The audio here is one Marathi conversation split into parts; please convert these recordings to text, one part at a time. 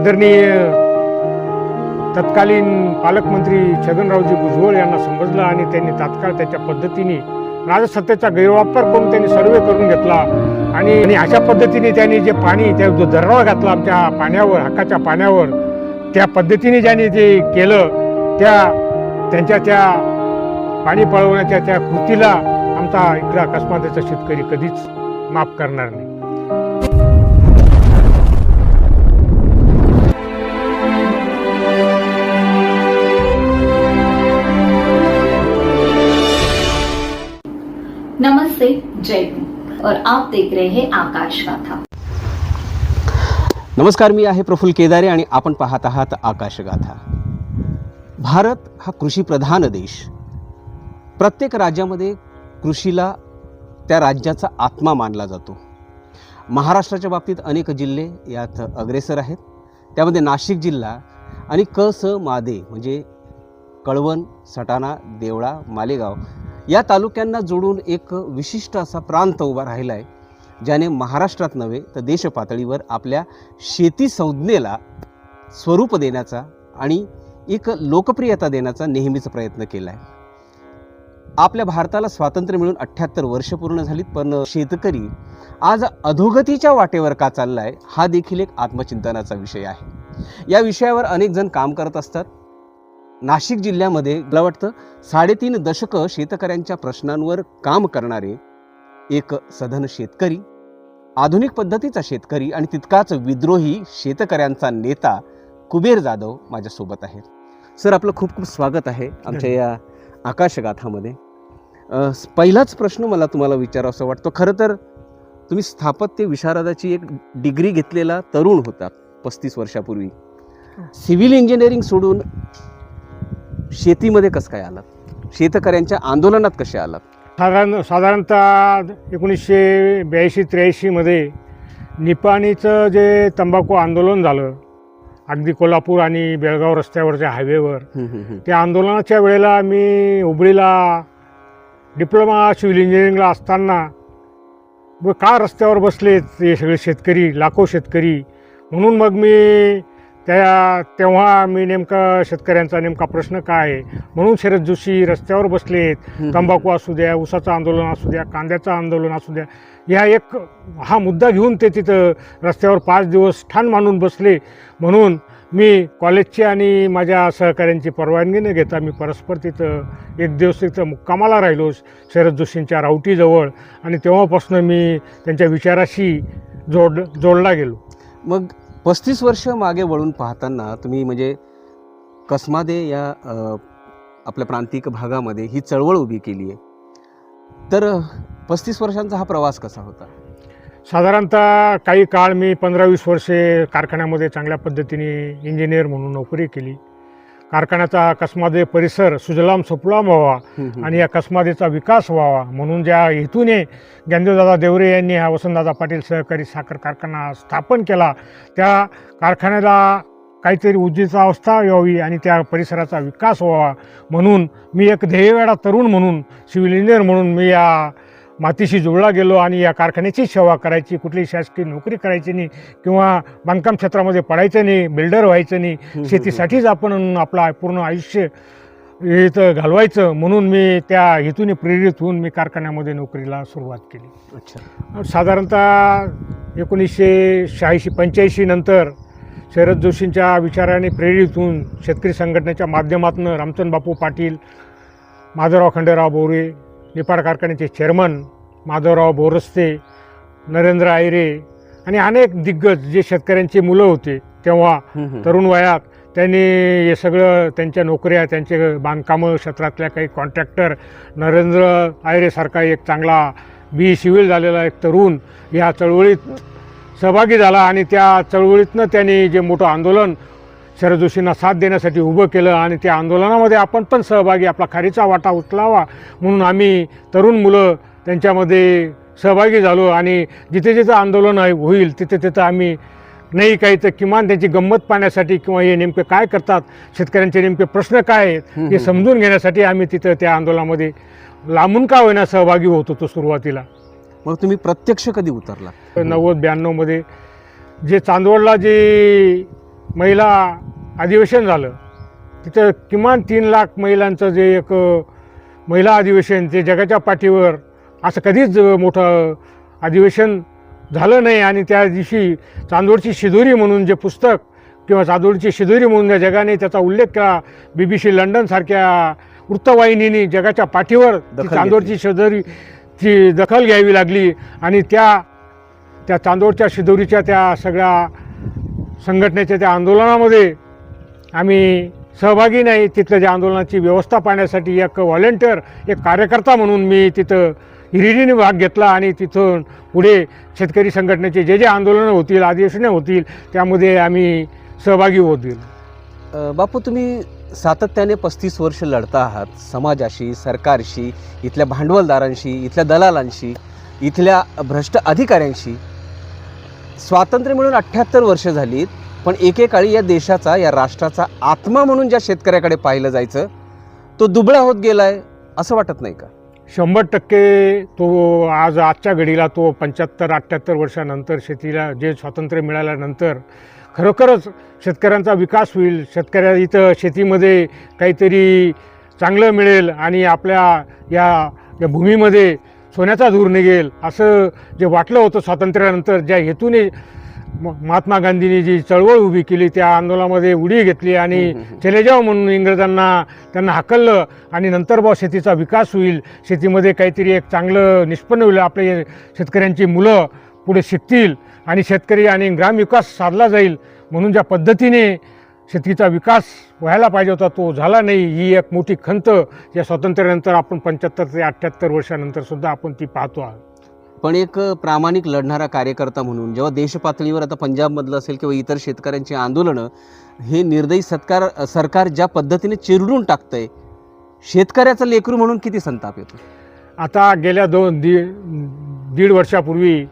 आदरणीय तत्कालीन पालकमंत्री छगनरावजी भुजबळ यांना समजलं आणि त्यांनी तात्काळ त्याच्या पद्धतीने राजसत्तेचा गैरवापर करून त्यांनी सर्वे करून घेतला. आणि आणि अशा पद्धतीने त्यांनी जे पाणी त्या जो दर्रा घातला आमच्या पाण्यावर हक्काच्या पाण्यावर त्या पद्धतीने ज्यांनी जे केलं त्या त्यांच्या त्या पाणी पळवण्याच्या त्या कृतीला आमचा इकडा अकस्माताचा शेतकरी कधीच माफ करणार नाही. से जय हो। और आप देख रहे हैं आकाश गाथा। नमस्कार मी आहे प्रफुल केदारे आणि आपण पाहत आहात आकाशगाथा भारत हा कृषीप्रधान देश. प्रत्येक राज्यामध्ये कृषीला त्या राज्याचा आत्मा मानला जातो. महाराष्ट्राच्या बाबतीत अनेक जिल्हे यात अग्रेसर आहेत. त्यामध्ये नाशिक जिल्हा आणि क स मादे म्हणजे कळवण सटाणा देवळा मालेगाव या तालुक्यांना जोडून एक विशिष्ट असा प्रांत उभा राहिला आहे ज्याने महाराष्ट्रात नव्हे तर देशपातळीवर आपल्या शेती संज्ञेला स्वरूप देण्याचा आणि एक लोकप्रियता देण्याचा नेहमीच प्रयत्न केला आहे आपल्या भारताला स्वातंत्र्य मिळून अठ्ठ्याहत्तर वर्ष पूर्ण झालीत पण शेतकरी आज अधोगतीच्या वाटेवर का चालला आहे हा देखील एक आत्मचिंतनाचा विषय आहे. या विषयावर अनेक जण काम करत असतात. नाशिक जिल्ह्यामध्ये मला वाटतं साडेतीन दशकं शेतकऱ्यांच्या प्रश्नांवर काम करणारे एक सधन शेतकरी आधुनिक पद्धतीचा शेतकरी आणि तितकाच विद्रोही शेतकऱ्यांचा नेता कुबेर जाधव माझ्यासोबत आहेत. सर आपलं खूप खूप स्वागत आहे आमच्या या आकाशगाथामध्ये. पहिलाच प्रश्न मला तुम्हाला विचारावं वाटतो. खरं तर तुम्ही स्थापत्य विशारदाची एक डिग्री घेतलेला तरुण होता पस्तीस वर्षापूर्वी. सिव्हिल इंजिनिअरिंग सोडून शेतीमध्ये कसं काय आलात शेतकऱ्यांच्या आंदोलनात कसे आलात साधारण साधारणतः एकोणीसशे ब्याऐंशी त्र्याऐंशीमध्ये निपाणीचं जे तंबाखू आंदोलन झालं अगदी कोल्हापूर आणि बेळगाव रस्त्यावरच्या हायवेवर. त्या आंदोलनाच्या वेळेला मी हुबळीला डिप्लोमा सिव्हिल इंजिनिअरिंगला असताना व का रस्त्यावर बसलेत हे सगळे शेतकरी लाखो शेतकरी म्हणून मग मी त्या तेव्हा मी नेमका शेतकऱ्यांचा नेमका प्रश्न काय आहे? म्हणून शरद जोशी रस्त्यावर बसलेत. तंबाखू असू द्या ऊसाचं आंदोलन असू द्या कांद्याचं आंदोलन असू द्या. या एक हा मुद्दा घेऊन ते तिथं रस्त्यावर पाच दिवस ठाण मानून बसले. म्हणून मी कॉलेजची आणि माझ्या सहकाऱ्यांची परवानगी न घेता मी परस्पर तिथं एक दिवस तिथं मुक्कामाला राहिलो शरद जोशींच्या रावटीजवळ. आणि तेव्हापासून मी त्यांच्या विचाराशी जोड जोडला गेलो. मग पस्तीस वर्ष मागे वळून पाहताना तुम्ही म्हणजे कसमादे या आपल्या प्रांतिक भागामध्ये ही चळवळ उभी केली आहे. तर पस्तीस वर्षांचा हा प्रवास कसा होता? साधारणतः काही काळ मी पंधरा वीस वर्षे कारखान्यामध्ये चांगल्या पद्धतीने इंजिनियर म्हणून नोकरी केली. कारखान्याचा कसमादे परिसर सुजलाम सुफलाम व्हावा आणि या कसमादीचा विकास व्हावा. म्हणून ज्या हेतूने ज्ञानदेवदादा देवरे यांनी हा वसंतदादा पाटील सहकारी साखर कारखाना स्थापन केला त्या कारखान्याला काहीतरी उज्जीचा अवस्था यावी आणि त्या परिसराचा विकास व्हावा. म्हणून मी एक ध्येयवेडा तरुण म्हणून सिव्हिल इंजिनियर म्हणून मी या मातीशी जोडला गेलो आणि या कारखान्याची सेवा करायची कुठली शासकीय नोकरी करायची नाही किंवा बांधकाम क्षेत्रामध्ये पडायचं नाही बिल्डर व्हायचं नाही शेतीसाठीच आपण आपलं पूर्ण आयुष्य इथं घालवायचं म्हणून मी त्या हेतूने प्रेरित होऊन मी कारखान्यामध्ये नोकरीला सुरुवात केली. अच्छा. साधारणतः एकोणीसशे शहाऐंशी पंच्याऐंशी नंतर शरद जोशींच्या विचाराने प्रेरित होऊन शेतकरी संघटनेच्या माध्यमातून रामचंद्र बापू पाटील माधवराव खंडेराव बोरे निपाड कारखान्याचे चेअरमन माधवराव बोरस्ते नरेंद्र आयरे आणि अनेक दिग्गज जे शेतकऱ्यांची मुलं होते तेव्हा तरुण वयात त्यांनी हे सगळं त्यांच्या नोकऱ्या त्यांचे बांधकामं क्षेत्रातल्या काही कॉन्ट्रॅक्टर नरेंद्र आयरेसारखा एक चांगला बी सिव्हिल झालेला एक तरुण या चळवळीत सहभागी झाला आणि त्या चळवळीतनं त्यांनी जे मोठं आंदोलन शरद जोशींना साथ देण्यासाठी उभं केलं आणि त्या आंदोलनामध्ये आपण पण सहभागी आपला खारीचा वाटा उचलावा म्हणून आम्ही तरुण मुलं त्यांच्यामध्ये सहभागी झालो आणि जिथे जिथं आंदोलन आहे होईल तिथे तिथं आम्ही नाही काही तर किमान त्यांची गंमत पाहण्यासाठी किंवा हे नेमके काय करतात शेतकऱ्यांचे नेमके प्रश्न काय आहेत हे समजून घेण्यासाठी आम्ही तिथं त्या आंदोलनामध्ये लांबून का होईना सहभागी होत होतो सुरुवातीला. मग तुम्ही प्रत्यक्ष कधी उतरला नव्वद ब्याण्णवमध्ये जे चांदवडला जे महिला अधिवेशन झालं. तिथं किमान तीन लाख महिलांचं जे एक महिला अधिवेशन ते जगाच्या पाठीवर असं कधीच मोठं अधिवेशन झालं नाही आणि त्या दिवशी चांदोडची शिदोरी म्हणून जे पुस्तक किंवा चांदोडची शिदोरी म्हणून ज्या जगाने त्याचा उल्लेख केला बी बी सी लंडनसारख्या वृत्तवाहिनीने जगाच्या पाठीवर ती चांदोडची शिदोरी ची दखल घ्यावी लागली आणि त्या त्या चांदोडच्या शिदोरीच्या त्या सगळ्या संघटनेच्या त्या आंदोलनामध्ये आम्ही सहभागी नाही तिथल्या ज्या आंदोलनाची व्यवस्था पाहण्यासाठी एक व्हॉलेंटियर एक कार्यकर्ता म्हणून मी तिथं हिरिरीने भाग घेतला आणि तिथून पुढे शेतकरी संघटनेचे जे जे आंदोलनं होतील अधिवेशने होतील त्यामध्ये आम्ही सहभागी होत गेलो. बापू तुम्ही सातत्याने पस्तीस वर्ष लढता आहात. समाजाशी सरकारशी इथल्या भांडवलदारांशी इथल्या दलालांशी इथल्या भ्रष्ट अधिकाऱ्यांशी. स्वातंत्र्य मिळून अठ्ठ्याहत्तर वर्ष झालीत पण एकेकाळी या देशाचा या राष्ट्राचा आत्मा म्हणून ज्या शेतकऱ्याकडे पाहिलं जायचं तो दुबळा होत गेलाय असं वाटत नाही का? शंभर टक्के तो आज आजच्या घडीला तो पंच्याहत्तर अठ्ठ्याहत्तर वर्षानंतर शेतीला जे स्वातंत्र्य मिळाल्यानंतर खरोखरच शेतकऱ्यांचा विकास होईल. शेतकऱ्या इथं शेतीमध्ये काहीतरी चांगलं मिळेल आणि आपल्या या या भूमीमध्ये सोन्याचा धूर निघेल. असं जे वाटलं होतं स्वातंत्र्यानंतर ज्या हेतूने म- महात्मा गांधींनी जी चळवळ उभी केली त्या आंदोलनामध्ये उडी घेतली आणि. चले जाव म्हणून इंग्रजांना त्यांना हाकललं आणि नंतर बा शेतीचा विकास होईल. शेतीमध्ये काहीतरी एक चांगलं निष्पन्न होईल. आपले शेतकऱ्यांची मुलं पुढे शिकतील आणि शेतकरी आणि ग्रामविकास साधला जाईल म्हणून ज्या पद्धतीने शेतीचा विकास व्हायला पाहिजे होता तो झाला नाही. ही एक मोठी खंत या स्वातंत्र्यानंतर आपण पंच्याहत्तर ते अठ्ठ्याहत्तर वर्षानंतर सुद्धा आपण ती पाहतो आहोत. पण एक प्रामाणिक लढणारा कार्यकर्ता म्हणून जेव्हा देशपातळीवर आता पंजाबमधलं असेल किंवा इतर शेतकऱ्यांची आंदोलनं हे निर्दयी सत्कार सरकार ज्या पद्धतीने चिरडून टाकतंय शेतकऱ्याचं लेकरू म्हणून किती संताप येतो? आता गेल्या दोन दी दीड वर्षापूर्वी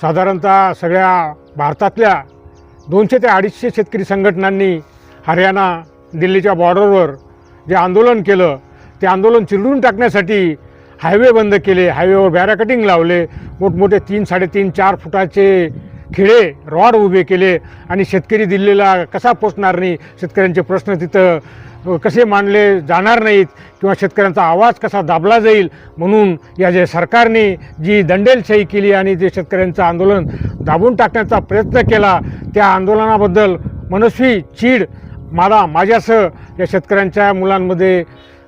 साधारणतः सगळ्या भारतातल्या दोनशे ते अडीचशे शेतकरी संघटनांनी हरियाणा दिल्लीच्या बॉर्डरवर जे आंदोलन केलं ते आंदोलन चिरडून टाकण्यासाठी हायवे बंद केले हायवेवर बॅराकटिंग लावले मोठमोठे तीन साडेतीन चार फुटाचे खिळे रॉड उभे केले आणि शेतकरी दिल्लीला कसा पोचणार नाही? शेतकऱ्यांचे प्रश्न तिथं कसे मानले जाणार नाहीत किंवा शेतकऱ्यांचा आवाज कसा दाबला जाईल म्हणून या जे सरकारने जी दंडेलशाही केली आणि जे शेतकऱ्यांचं आंदोलन दाबून टाकण्याचा प्रयत्न केला त्या आंदोलनाबद्दल मनस्वी चीड मला माझ्यासह या शेतकऱ्यांच्या मुलांमध्ये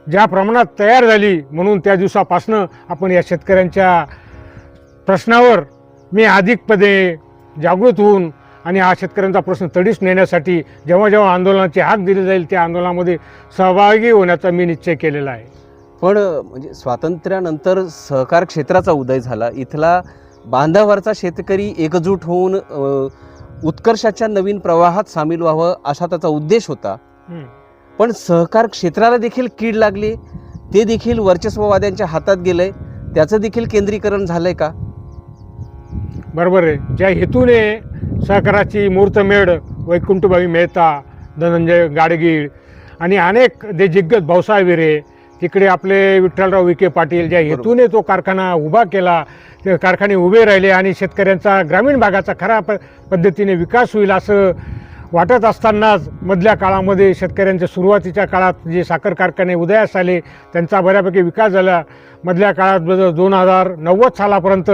ज्या प्रमाणात तयार झाली म्हणून त्या दिवसापासनं आपण या शेतकऱ्यांच्या प्रश्नावर मी अधिकपणे जागृत होऊन आणि हा शेतकऱ्यांचा प्रश्न तडीस नेण्यासाठी जेव्हा जेव्हा आंदोलनाची हाक दिली जाईल त्या आंदोलनामध्ये सहभागी होण्याचा मी निश्चय केलेला आहे. पण म्हणजे स्वातंत्र्यानंतर सहकार क्षेत्राचा उदय झाला. इथला बांधावरचा शेतकरी एकजूट होऊन उत्कर्षाच्या नवीन प्रवाहात सामील व्हावं असा त्याचा उद्देश होता. पण सहकार क्षेत्राला देखील कीड लागली. ते देखील वर्चस्ववाद्यांच्या हातात गेलंय. त्याचं देखील केंद्रीकरण झालंय का? बरोबर आहे. ज्या हेतूने सहकाराची मूर्तमेढ वैकुंठभाई मेहता धनंजय गाडगीळ आणि अनेक जे दिग्गज भाऊसाहेब विरे तिकडे आपले विठ्ठलराव विखे पाटील ज्या. हेतूने तो कारखाना उभा केला ते कारखाने उभे राहिले आणि शेतकऱ्यांचा ग्रामीण भागाचा खऱ्या प पद्धतीने विकास होईल असं वाटत असतानाच मधल्या काळामध्ये शेतकऱ्यांच्या सुरुवातीच्या काळात जे साखर कारखाने उदयास आले त्यांचा बऱ्यापैकी विकास झाला मधल्या काळात दोन हजार नव्वद सालापर्यंत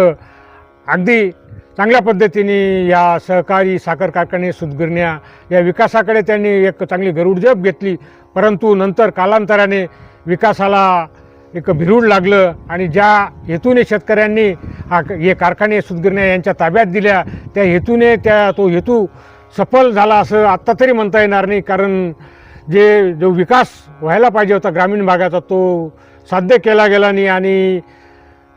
अगदी चांगल्या पद्धतीने या सहकारी साखर कारखाने सुदगिरण्या या विकासाकडे त्यांनी एक चांगली गरुडझेप घेतली. परंतु नंतर कालांतराने विकासाला एक भिरूड लागलं आणि ज्या हेतूने शेतकऱ्यांनी हा हे कारखाने सुदगिरण्या यांच्या ताब्यात दिल्या त्या हेतूने त्या तो हेतू सफल झाला असं आत्ता तरी म्हणता येणार नाही. कारण जे जो विकास व्हायला पाहिजे होता ग्रामीण भागाचा तो साध्य केला गेला नाही आणि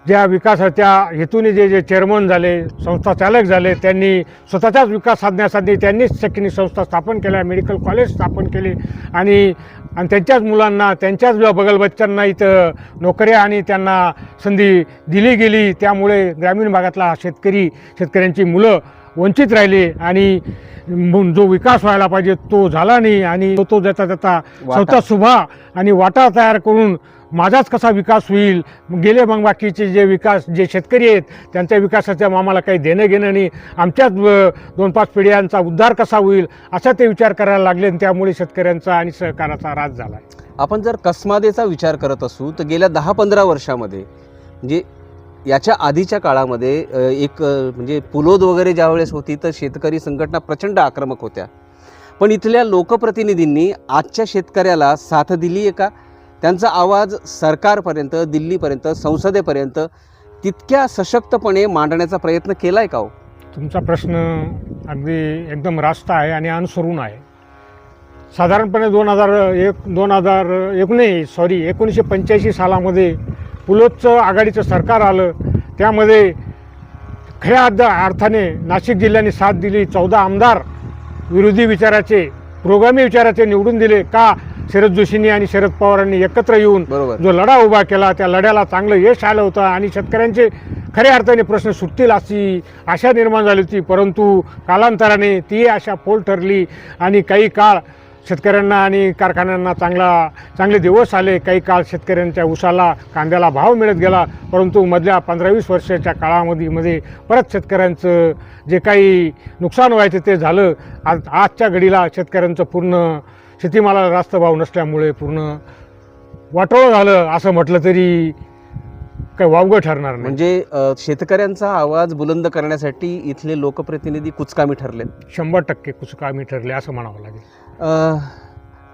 ज्या विकासाच्या हेतूने जे जे चेअरमन झाले संस्था चालक झाले त्यांनी स्वतःचाच विकास साधण्यासाठी त्यांनीच शैक्षणिक संस्था स्थापन केल्या मेडिकल कॉलेज स्थापन केले आणि आणि त्यांच्याच मुलांना त्यांच्याच बगलबच्च्यांना इथं नोकऱ्या आणि त्यांना संधी दिली गेली त्यामुळे ग्रामीण भागातला शेतकरी शेतकऱ्यांची मुलं वंचित राहिले आणि जो विकास व्हायला पाहिजे तो झाला नाही आणि तो तो त्याचा वाटा. स्वतः सुभा आणि वाटा तयार करून माझाच कसा विकास होईल? गेले मग बाकीचे जे विकास जे शेतकरी आहेत त्यांच्या विकासाचं आम्हाला काही देणं घेणं नाही. आमच्याच दोन पाच पिढ्यांचा उद्धार कसा होईल? असा ते विचार करायला लागले आणि त्यामुळे शेतकऱ्यांचा आणि सहकाराचा राज झाला आपण जर कसमादेचा विचार करत असू तर गेल्या दहा पंधरा वर्षामध्ये म्हणजे याच्या आधीच्या काळामध्ये एक म्हणजे पुलोद वगैरे ज्यावेळेस होती तर शेतकरी संघटना प्रचंड आक्रमक होत्या. पण इथल्या लोकप्रतिनिधींनी आजच्या शेतकऱ्याला साथ दिली आहे का? त्यांचा आवाज सरकारपर्यंत दिल्लीपर्यंत संसदेपर्यंत तितक्या सशक्तपणे मांडण्याचा प्रयत्न केला आहे का हो? तुमचा प्रश्न अगदी एकदम रास्त आहे आणि अनुसरून आहे. साधारणपणे दोन हजार एक दोन हजार एक सॉरी एकोणीसशे पंच्याऐंशी सालामध्ये पुलोतचं आघाडीचं सरकार आलं. त्यामध्ये खऱ्या अर्ध अर्थाने नाशिक जिल्ह्याने साथ दिली चौदा आमदार विरोधी विचाराचे प्रोग्रामी विचाराचे निवडून दिले. का शरद जोशींनी आणि शरद पवारांनी एकत्र येऊन बरोबर. जो लढा उभा केला त्या लढ्याला चांगलं यश आलं होतं आणि शेतकऱ्यांचे खऱ्या अर्थाने प्रश्न सुटतील अशी आशा निर्माण झाली होती. परंतु कालांतराने ती आशा फोल ठरली आणि काही काळ शेतकऱ्यांना आणि कारखान्यांना चांगला चांगले दिवस आले. काही काळ शेतकऱ्यांच्या उसाला कांद्याला भाव मिळत गेला. परंतु मधल्या पंधरा वीस वर्षाच्या काळामध्ये मध्ये परत शेतकऱ्यांचं जे काही नुकसान व्हायचं ते झालं. आज आजच्या घडीला शेतकऱ्यांचं पूर्ण शेतीमालाला जास्त भाव नसल्यामुळे पूर्ण वाटोळं झालं असं म्हटलं तरी काही वावगं ठरणार नाही. म्हणजे शेतकऱ्यांचा आवाज बुलंद करण्यासाठी इथले लोकप्रतिनिधी कुचकामी ठरले शंभर टक्के कुचकामी ठरले असं म्हणावं लागेल.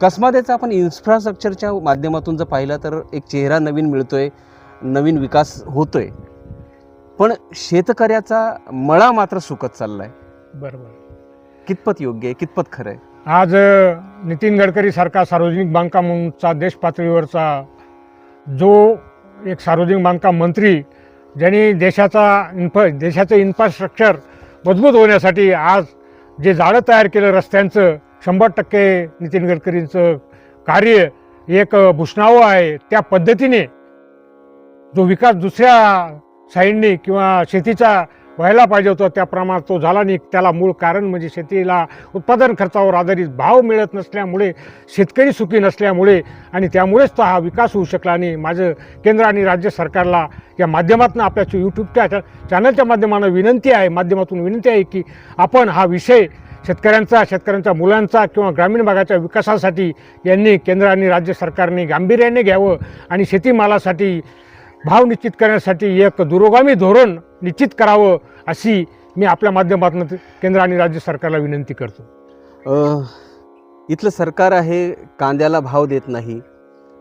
कसमादेचा आपण इन्फ्रास्ट्रक्चरच्या माध्यमातून जर पाहिलं तर एक चेहरा नवीन मिळतोय नवीन विकास होतोय. पण शेतकऱ्याचा मळा मात्र सुकत चाललाय. बरोबर. कितपत योग्य आहे कितपत खरं आहे? आज नितीन गडकरी सारखा सार्वजनिक बांधकामचा देशपातळीवरचा जो एक सार्वजनिक बांधकाम मंत्री ज्यांनी देशाचा इन्फ देशाचं इन्फ्रास्ट्रक्चर मजबूत होण्यासाठी आज जे जाळं तयार केलं रस्त्यांचं शंभर टक्के नितीन गडकरींचं कार्य एक भूषणावं आहे. त्या पद्धतीने जो विकास दुसऱ्या साईडने किंवा शेतीचा व्हायला पाहिजे होतं त्या प्रमाणात तो झाला नाही. त्याला मूळ कारण म्हणजे शेतीला उत्पादन खर्चावर आधारित भाव मिळत नसल्यामुळे शेतकरी सुखी नसल्यामुळे आणि त्यामुळेच तो हा विकास होऊ शकला आणि माझं केंद्र आणि राज्य सरकारला या माध्यमातून आपल्या यूट्यूबच्या चॅनलच्या माध्यमानं विनंती आहे माध्यमातून विनंती आहे की आपण हा विषय शेतकऱ्यांचा शेतकऱ्यांच्या मुलांचा किंवा ग्रामीण भागाच्या विकासासाठी यांनी केंद्र आणि राज्य सरकारने गांभीर्याने घ्यावं आणि शेतीमालासाठी भाव निश्चित करण्यासाठी एक दुरोगामी धोरण निश्चित करावं अशी मी आपल्या माध्यमातून केंद्र आणि राज्य सरकारला विनंती करतो. इथलं सरकार आहे कांद्याला भाव देत नाही.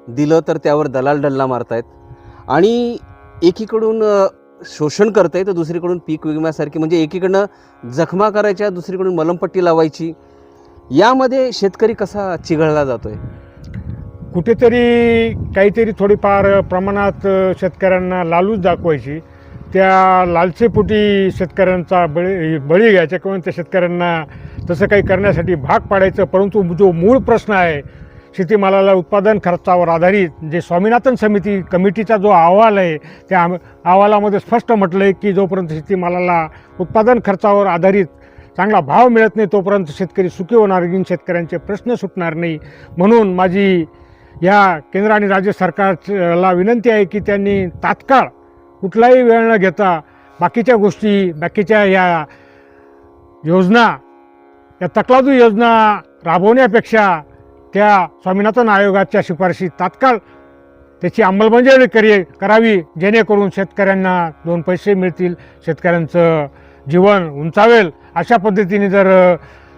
दिलं तर त्यावर दलाल डल्ला मारतायत. आणि एकीकडून शोषण करताय तर दुसरीकडून पीक विम्यासारखी म्हणजे एकीकडनं जखमा करायच्या दुसरीकडून मलमपट्टी लावायची. यामध्ये शेतकरी कसा चिघळला जातोय? कुठेतरी काहीतरी थोडीफार प्रमाणात शेतकऱ्यांना लालूच दाखवायची. त्या लालसेपोटी शेतकऱ्यांचा बळी बळी घ्यायचा किंवा त्या शेतकऱ्यांना तसं काही करण्यासाठी भाग पाडायचं. परंतु जो मूळ प्रश्न आहे शेतीमालाला उत्पादन खर्चावर आधारित जे स्वामीनाथन समिती कमिटीचा जो अहवाल आहे त्या अहवालामध्ये स्पष्ट म्हटलं आहे की जोपर्यंत शेतीमालाला उत्पादन खर्चावर आधारित चांगला भाव मिळत नाही तोपर्यंत शेतकरी सुखी होणार शेतकऱ्यांचे प्रश्न सुटणार नाही. म्हणून माझी या केंद्र आणि राज्य सरकारला विनंती आहे की त्यांनी तात्काळ कुठलाही वेळ न घेता बाकीच्या गोष्टी बाकीच्या या योजना या तकलादू योजना राबवण्यापेक्षा त्या स्वामीनाथन आयोगाच्या शिफारशी तात्काळ त्याची अंमलबजावणी करी करावी जेणेकरून शेतकऱ्यांना दोन पैसे मिळतील शेतकऱ्यांचं जीवन उंचावेल. अशा पद्धतीने जर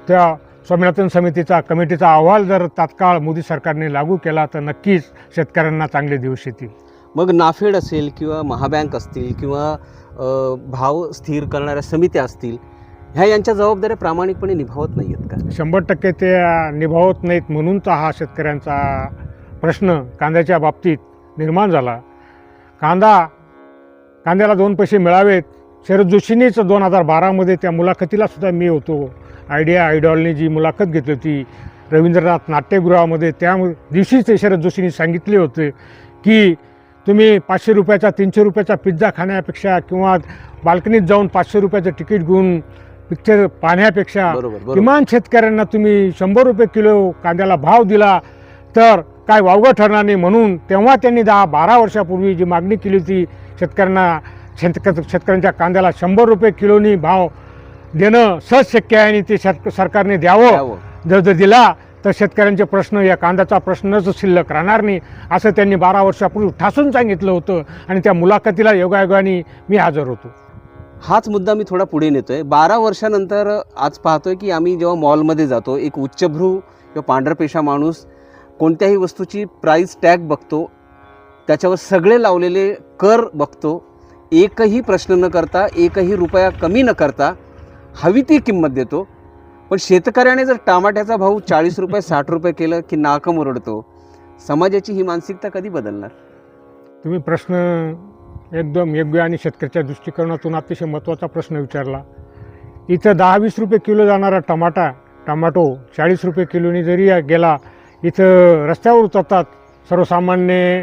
त्या स्वामीनाथन समितीचा कमिटीचा अहवाल जर तात्काळ मोदी सरकारने लागू केला तर नक्कीच शेतकऱ्यांना चांगले दिवस येतील. मग नाफेड असेल किंवा महाबँक असतील किंवा भाव स्थिर करणाऱ्या समित्या असतील ह्या यांच्या जबाबदाऱ्या प्रामाणिकपणे निभावत नाही आहेत का? शंभर टक्के ते निभावत नाहीत म्हणून तर हा शेतकऱ्यांचा प्रश्न कांद्याच्या बाबतीत निर्माण झाला. कांदा कांद्याला दोन पैसे मिळावेत. शरद जोशींनीच दोन हजार बारामध्ये त्या मुलाखतीला सुद्धा मी होतो. आयडिया आयडॉलने जी मुलाखत घेतली होती रवींद्रनाथ नाट्यगृहामध्ये त्या दिवशीच ते शरद जोशींनी सांगितले होते की तुम्ही पाचशे रुपयाचा तीनशे रुपयाचा पिझ्झा खाण्यापेक्षा किंवा बाल्कनीत जाऊन पाचशे रुपयाचं तिकीट घेऊन पिक्चर पाहण्यापेक्षा किमान शेतकऱ्यांना तुम्ही शंभर रुपये किलो कांद्याला भाव दिला तर काय वावगं ठरणार नाही. म्हणून तेव्हा त्यांनी दहा बारा वर्षापूर्वी जी मागणी केली होती शेतकऱ्यांना शेतक शेतकऱ्यांच्या कांद्याला शंभर रुपये किलोनी भाव देणं सहज शक्य आहे आणि ते शेतक सरकारने द्यावं. जर जर दिला तर शेतकऱ्यांचे प्रश्न या कांद्याचा प्रश्नच शिल्लक राहणार नाही. असं त्यांनी बारा वर्षापूर्वी ठासून सांगितलं होतं आणि त्या मुलाखतीला योगायोगाने मी हजर होतो. हाच मुद्दा मी थोडा पुढे नेतोय. बारा वर्षानंतर आज पाहतोय की आम्ही जेव्हा मॉलमध्ये जातो एक उच्चभ्रू किंवा पांढरपेशा माणूस कोणत्याही वस्तूची प्राईस टॅग बघतो त्याच्यावर सगळे लावलेले कर बघतो एकही प्रश्न न करता एकही रुपया कमी न करता हवी ती किंमत देतो. पण शेतकऱ्याने जर टमाट्याचा भाव चाळीस रुपये साठ रुपये केलं की नाकं मुरडतो समाजाची ही मानसिकता कधी बदलणार? तुम्ही प्रश्न एकदम योग्य आणि शेतकऱ्याच्या दृष्टिकोनातून अतिशय महत्त्वाचा प्रश्न विचारला. इथं दहा वीस रुपये किलो जाणारा टमाटा टमाटो चाळीस रुपये किलोनी जरी गेला इथं रस्त्यावर उतरतात सर्वसामान्य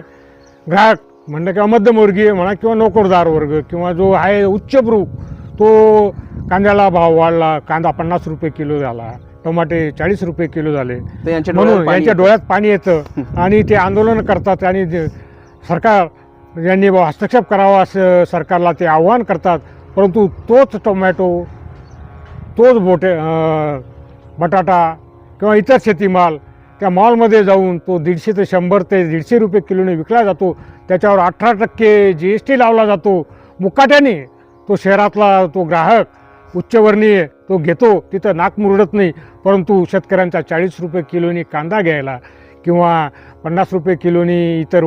ग्राहक म्हणणं किंवा मध्यमवर्गीय म्हणा किंवा नोकरदार वर्ग किंवा जो आहे उच्चभ्रू तो कांद्याला भाव वाढला कांदा पन्नास रुपये किलो झाला टमाटे चाळीस रुपये किलो झाले. तर यांच्या डोळ्यात म्हणून पाणी यांच्या येतं. डोळ्यात पाणी येतं आणि ते आंदोलन करतात आणि जे सरकार यांनी बुवा हस्तक्षेप करावा असं सरकारला ते आव्हान करतात. परंतु तोच टोमॅटो तोच बोटे अं, बटाटा किंवा इतर शेतीमाल त्या मॉलमध्ये जाऊन तो दीडशे ते शंभर ते दीडशे रुपये किलोने विकला जातो. त्याच्यावर अठरा टक्के जी एस टी लावला जातो. मुकाट्याने तो शहरातला तो ग्राहक उच्चवर्णीय तो घेतो तिथं नाक मुरडत नाही. परंतु शेतकऱ्यांचा चाळीस रुपये किलोनी कांदा घ्यायला किंवा पन्नास रुपये किलोनी इतर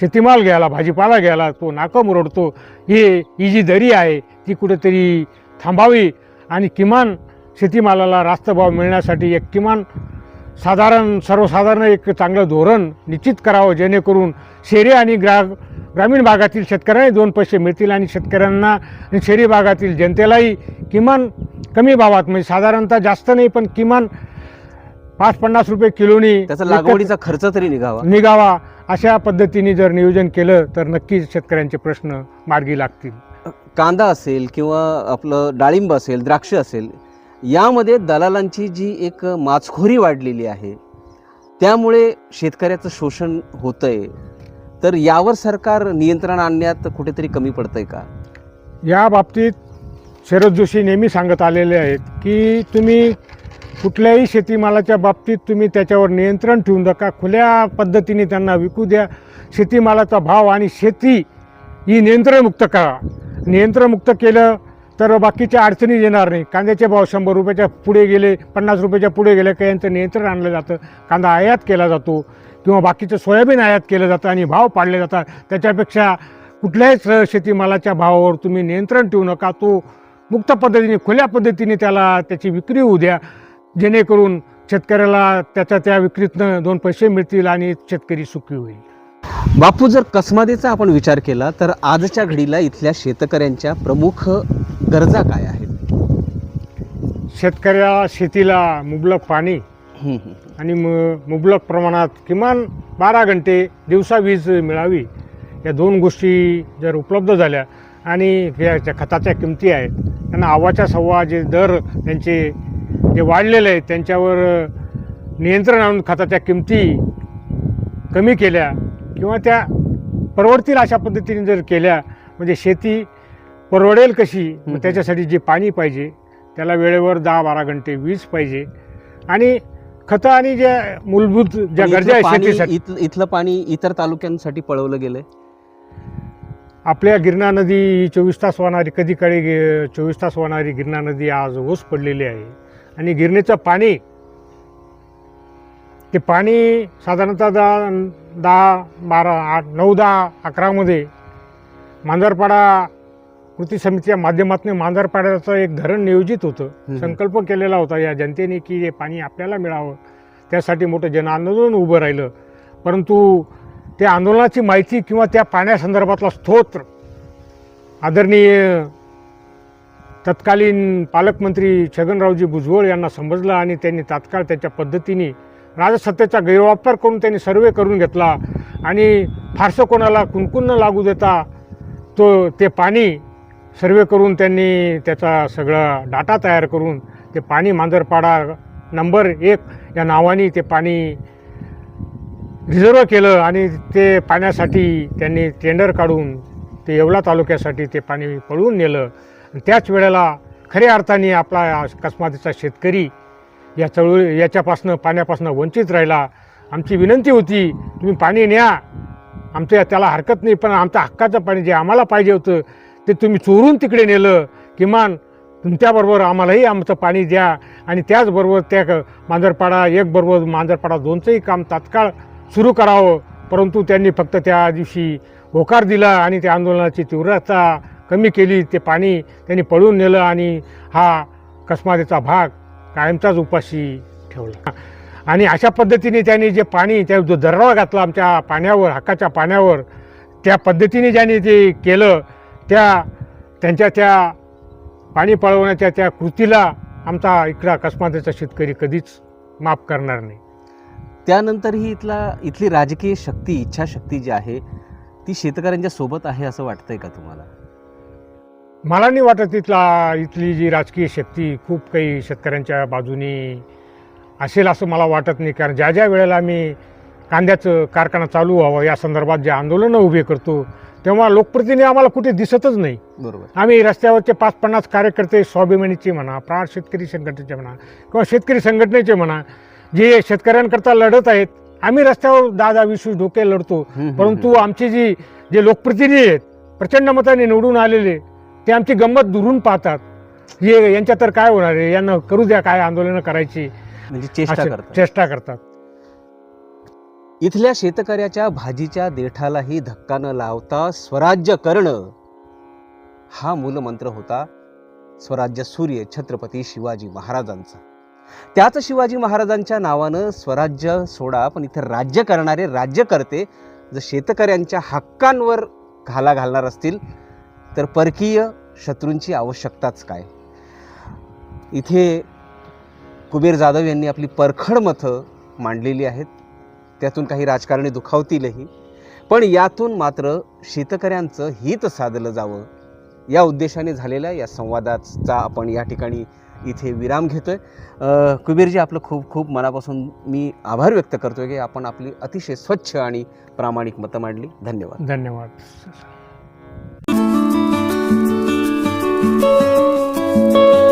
शेतीमाल घ्यायला भाजीपाला घ्यायला तो नाकं मुरडतो. हे ही जी दरी आहे ती कुठेतरी थांबावी आणि किमान शेतीमालाला रास्त भाव मिळण्यासाठी एक किमान साधारण सर्वसाधारण एक चांगलं धोरण निश्चित करावं जेणेकरून शहरी आणि ग्रा ग्रामीण भागातील शेतकऱ्यांना दोन पैसे मिळतील आणि शेतकऱ्यांना आणि शहरी भागातील जनतेलाही किमान कमी भावात म्हणजे साधारणतः जास्त नाही पण किमान पाच पन्नास रुपये किलोनी त्याचा लागवडीचा खर्च तरी निघावा. निघावा अशा पद्धतीने जर नियोजन केलं तर नक्कीच शेतकऱ्यांचे प्रश्न मार्गी लागतील. कांदा असेल किंवा आपलं डाळिंब असेल द्राक्ष असेल यामध्ये दलालांची जी एक माचखोरी वाढलेली आहे त्यामुळे शेतकऱ्याचं शोषण होतं आहे तर यावर सरकार नियंत्रण आणण्यात कुठेतरी कमी पडतं आहे का? या बाबतीत शरद जोशी नेहमी सांगत आलेले आहेत की तुम्ही कुठल्याही शेतीमालाच्या बाबतीत तुम्ही त्याच्यावर नियंत्रण ठेवून नका खुल्या पद्धतीने त्यांना विकू द्या. शेतीमालाचा भाव आणि शेती ही नियंत्रणमुक्त करा. नियंत्रणमुक्त केलं तर बाकीच्या अडचणी येणार नाही. कांद्याचे भाव शंभर रुपयाच्या पुढे गेले पन्नास रुपयाच्या पुढे गेले का यांचं नियंत्रण आणलं जातं. कांदा आयात केला जातो किंवा बाकीचं सोयाबीन आयात केलं जातं आणि भाव पाडले जातात. त्याच्यापेक्षा कुठल्याही शेतीमालाच्या भावावर तुम्ही नियंत्रण ठेवू नका. तो मुक्त पद्धतीने खुल्या पद्धतीने त्याला त्याची विक्री होऊ द्या. जेणेकरून शेतकऱ्याला त्याच्या त्या विक्रीतनं दोन पैसे मिळतील आणि शेतकरी सुखी होईल. बापू जर कसमादेचा आपण विचार केला तर आजच्या घडीला इथल्या शेतकऱ्यांच्या प्रमुख गरजा काय आहेत शेतकऱ्या शेतीला मुबलक पाणी. आणि म मुबलक प्रमाणात किमान बारा घंटे दिवसा वीज मिळावी या दोन गोष्टी जर उपलब्ध झाल्या आणि या ज्या खताच्या किमती आहेत त्यांना आवाच्या सव्वा जे दर त्यांचे जे वाढलेले आहेत त्यांच्यावर नियंत्रण आणून खताच्या किमती कमी केल्या किंवा त्या परवडतील अशा पद्धतीने जर केल्या म्हणजे शेती परवडेल कशी मग त्याच्यासाठी जे पाणी पाहिजे त्याला वेळेवर दहा बारा घंटे वीज पाहिजे. आणि खतं आणि ज्या मूलभूत ज्या गरजा आहेत इथलं पाणी इतर तालुक्यांसाठी पळवलं गेलंय? आपल्या गिरणा नदी ही चोवीस तास वाहणारी कधी काळी चोवीस तास वाहणारी गिरणा नदी आज ओस पडलेली आहे. आणि गिरणीचं पाणी ते पाणी साधारणतः दहा बारा आठ नऊ दहा अकरामध्ये मांजरपाडा कृती समितीच्या माध्यमातून मांजरपाड्याचं एक धरण नियोजित होतं. संकल्प केलेला होता या जनतेने की हे पाणी आपल्याला मिळावं. त्यासाठी मोठं जनआंदोलन उभं राहिलं. परंतु त्या आंदोलनाची माहिती किंवा त्या पाण्यासंदर्भातला स्तोत्र आदरणीय तत्कालीन पालकमंत्री छगनरावजी भुजबळ यांना समजलं आणि त्यांनी तात्काळ त्याच्या पद्धतीने राजसत्तेचा गैरवापर करून त्यांनी सर्वे करून घेतला आणि फारसं कोणाला कुणकुण न लागू देता तो ते पाणी सर्वे करून त्यांनी त्याचा सगळा डाटा तयार करून ते पाणी मांजरपाडा नंबर एक या नावाने ते पाणी रिझर्व केलं आणि ते पाण्यासाठी त्यांनी टेंडर काढून ते येवला तालुक्यासाठी ते पाणी पळवून नेलं. त्याच वेळेला खऱ्या अर्थाने आपला अकस्मातीचा शेतकरी या चळवळी याच्यापासनं पाण्यापासनं वंचित राहिला. आमची विनंती होती तुम्ही पाणी न्या. आमच्या त्याला हरकत नाही पण आमच्या हक्काचं पाणी जे आम्हाला पाहिजे होतं ते तुम्ही चोरून तिकडे नेलं. किमान तुमच्याबरोबर आम्हालाही आमचं पाणी द्या. आणि त्याचबरोबर त्या क- मांजरपाडा एक बरोबर मांजरपाडा दोनचंही काम तात्काळ सुरू करावं. परंतु त्यांनी फक्त त्या दिवशी होकार दिला आणि त्या आंदोलनाची तीव्रता कमी केली. ते पाणी त्यांनी पळून नेलं आणि हा कसमातीचा भाग कायमचाच उपाशी ठेवला. आणि अशा पद्धतीने त्यांनी जे पाणी त्या जो दरवा घातला आमच्या पाण्यावर हक्काच्या पाण्यावर त्या पद्धतीने ज्यांनी ते केलं त्या त्यांच्या त्या पाणी पळवण्याच्या त्या कृतीला आमचा इकडा कसमातीचा शेतकरी कधीच माफ करणार नाही. त्यानंतरही इथला इथली राजकीय शक्ती इच्छाशक्ती जी आहे ती शेतकऱ्यांच्या सोबत आहे असं वाटतंय का तुम्हाला? मला नाही वाटत इथला इथली जी राजकीय शक्ती खूप काही शेतकऱ्यांच्या बाजूनी असेल असं मला वाटत नाही. कारण ज्या ज्या वेळेला आम्ही कांद्याचं कारखाना चालू व्हावं या संदर्भात जे आंदोलनं उभे करतो तेव्हा लोकप्रतिनिधी आम्हाला कुठे दिसतच नाही. बरोबर. आम्ही रस्त्यावरचे पाच पन्नास कार्यकर्ते स्वाभिमानीचे म्हणा प्राण शेतकरी संघटनेचे म्हणा किंवा शेतकरी संघटनेचे म्हणा जे शेतकऱ्यांकरता लढत आहेत आम्ही रस्त्यावर दहा दहा वीस वीस डोके लढतो परंतु आमचे जी जे लोकप्रतिनिधी आहेत प्रचंड मताने निवडून आलेले ते आमची गंमत दुरून पाहतात. हे यांच्या तर काय होणार आहे? यांना करू द्या काय आंदोलनं करायची? म्हणजे चेष्टा करतात. चेष्टा करतात. इथल्या शेतकऱ्याच्या भाजीच्या देठालाही धक्का न लावता स्वराज्य करणं हा मूलमंत्र होता स्वराज्य सूर्य छत्रपती शिवाजी महाराजांचा. त्याच शिवाजी महाराजांच्या नावानं स्वराज्य सोडा पण इथे राज्य करणारे राज्यकर्ते जर शेतकऱ्यांच्या हक्कांवर घाला घालणार असतील तर परकीय शत्रूंची आवश्यकताच काय? इथे कुबेर जाधव यांनी आपली परखड मतं मांडलेली आहेत. त्यातून काही राजकारणी दुखावतीलही. पण यातून मात्र शेतकऱ्यांचं हित साधलं जावं. या उद्देशाने झालेल्या या संवादाचा आपण या ठिकाणी इथे विराम घेतो आहे कुबेरजी आपलं खूप खूप मनापासून मी आभार व्यक्त करतो आहे की आपण आपली अतिशय स्वच्छ आणि प्रामाणिक मतं मांडली. धन्यवाद. धन्यवाद. Música